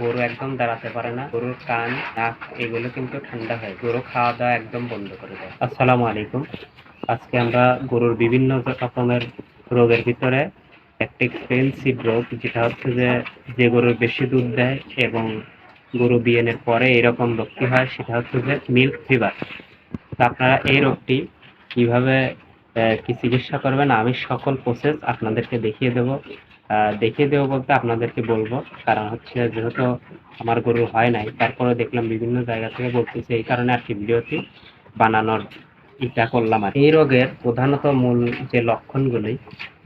গরু একদম দাঁড়াতে পারে না। গরুর কান, নাক, এগুলো কিন্তু ঠান্ডা হয়। গরু খাওয়া দাওয়া একদম বন্ধ করে দেয়। আসসালামু আলাইকুম। আজকে আমরা গরুর বিভিন্ন রকমের রোগের ভিতরে একটা এক্সপেন্সিভ রোগ, যেটা হচ্ছে যে যে গরুর বেশি দুধ দেয় এবং গরু বিয়েনের পরে এরকম রোগটি হয়, সেটা হচ্ছে যে মিল্ক ফিভার আপনারা এই রোগটি কীভাবে কি চিকিৎসা করবেন, আমি সকল প্রসেস আপনাদেরকে দেখিয়ে দেবো। দেখিয়ে দেবো বলতে আপনাদেরকে বলব। কারণ হচ্ছে যেহেতু আমার গরু হয় নাই তারপরে দেখলাম বিভিন্ন জায়গা থেকে বলতেছে এই কারণে আর কি ভিডিওটি বানানোর ইটা করলাম আর এই রোগের প্রধানত মূল যে লক্ষণগুলি,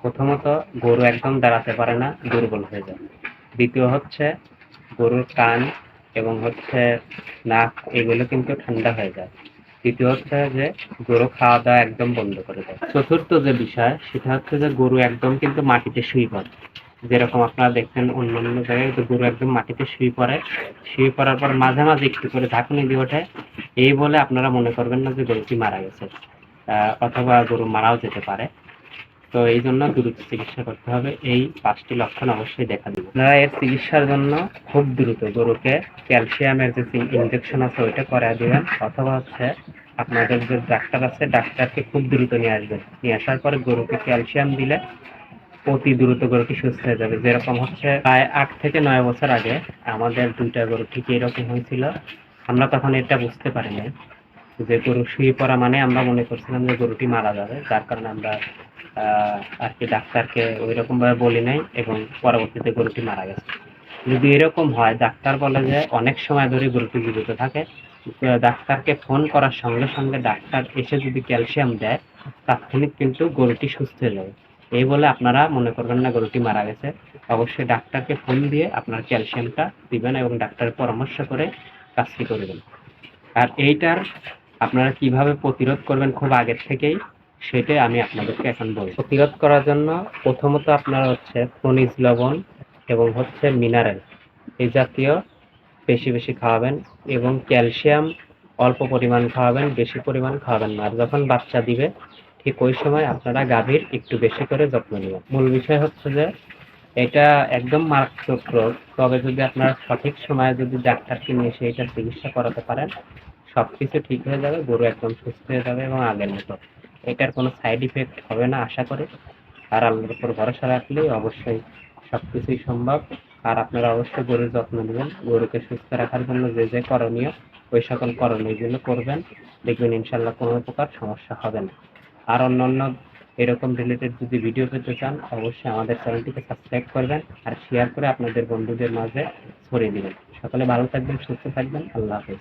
প্রথমত গরু একদম দাঁড়াতে পারে না, দুর্বল হয়ে যায়। দ্বিতীয় হচ্ছে গরুর কান এবং হচ্ছে নাক, এগুলো কিন্তু ঠান্ডা হয়ে যায়। তৃতীয় হচ্ছে যে গরু খাওয়া দাওয়া একদম বন্ধ করে দেয়। চতুর্থ যে বিষয়, সেটা হচ্ছে যে গরু একদম কিন্তু মাটিতে শুয়ে পড়ে। যেরকম আপনারা দেখছেন অন্য অন্য জায়গায় যে গরু একদম মাটিতে শুয়ে পড়ে। শুয়ে পড়ার পর মাঝে মাঝে একটু করে ঝাঁকুনি দিয়ে ওঠে। এই বলে আপনারা মনে করবেন না যে গরুটি মারা গেছে অথবা গরু মারাও যেতে পারে। তো এই জন্য দ্রুত চিকিৎসা করতে হবে। এই পাঁচটি লক্ষণ অবশ্যই দেখা দিবে। আপনারা এর চিকিৎসার জন্য খুব দ্রুত গরুকে ক্যালসিয়ামের যে ইনজেকশন আছে, ওইটা করায় দেবেন। অথবা হচ্ছে আপনাদের যে ডাক্তার আছে ডাক্তারকে খুব দ্রুত নিয়ে আসবেন। নিয়ে আসার পরে গরুকে ক্যালসিয়াম দিলে অতি দ্রুত গরুটি সুস্থ হয়ে যাবে। যেরকম হচ্ছে প্রায় আট থেকে নয় বছর আগে আমাদের দুইটা গরু ঠিক এরকম হয়েছিল। আমরা তখন এটা বুঝতে পারিনি যে গরু শুয়ে পড়া মানে আমরা মনে করছিলাম যে গরুটি মারা যাবে। যার কারণে আমরা আর কি ডাক্তারকে ওই রকম ভাবে বলি নাই এবং পরবর্তীতে গরুটি মারা গেছে। যদি এরকম হয়, ডাক্তার বলে যে অনেক সময় ধরে গরুটি জীবিত থাকে। ডাক্তারকে ফোন করার সঙ্গে সঙ্গে ডাক্তার এসে যদি ক্যালসিয়াম দেয়, তাৎক্ষণিক কিন্তু গরুটি সুস্থ হয়ে যাবে। এই বলে আপনারা মনে করবেন না গরুটি মারা গেছে। অবশ্যই ডাক্তারকে ফোন দিয়ে আপনার ক্যালসিয়ামটা দিবেন এবং ডাক্তারের পরামর্শ করে কাজটি করবেন আর এইটার আপনারা কীভাবে প্রতিরোধ করবেন খুব আগের থেকেই, সেটাই আমি আপনাদেরকে এখন বলব। প্রতিরোধ করার জন্য প্রথমত আপনারা হচ্ছে খনিজ লবণ এবং হচ্ছে মিনারেল এই জাতীয় বেশি বেশি খাওয়াবেন এবং ক্যালসিয়াম অল্প পরিমাণ খাওয়াবেন, বেশি পরিমাণ খাওয়াবেন না। আর যখন বাচ্চা দিবে ঠিক ওই সময় আপনারা গাভীর একটু বেশি করে যত্ন নেবেন। মূল বিষয় হচ্ছে যে, এটা একদম মারাত্মক রোগ। তবে যদি আপনারা সঠিক সময়ে যদি ডাক্তারকে নিয়ে এসে এটার চিকিৎসা করাতে পারেন সব কিছু ঠিক হয়ে যাবে, গরু একদম সুস্থ হয়ে যাবে এবং আগের মতো। এটার কোনো সাইড ইফেক্ট হবে না, আশা করি। আর আল্লাহর উপর ভরসা রাখলেই অবশ্যই সব কিছুই সম্ভব। আর আপনারা অবশ্যই গরুর যত্ন নেবেন। গরুকে সুস্থ রাখার জন্য যে যে করণীয়, ওই সকল করণীয়গুলো করবেন। দেখবেন ইনশাল্লাহ কোনো প্রকার সমস্যা হবে না। আর অন্যান্য এরকম রিলেটেড যদি ভিডিও পেতে চান, অবশ্যই আমাদের চ্যানেলটিকে সাবস্ক্রাইব করবেন আর শেয়ার করে আপনাদের বন্ধুদের মাঝে ছড়িয়ে দিবেন। সকলে ভালো থাকবেন, সুস্থ থাকবেন, আল্লাহ হাফেজ।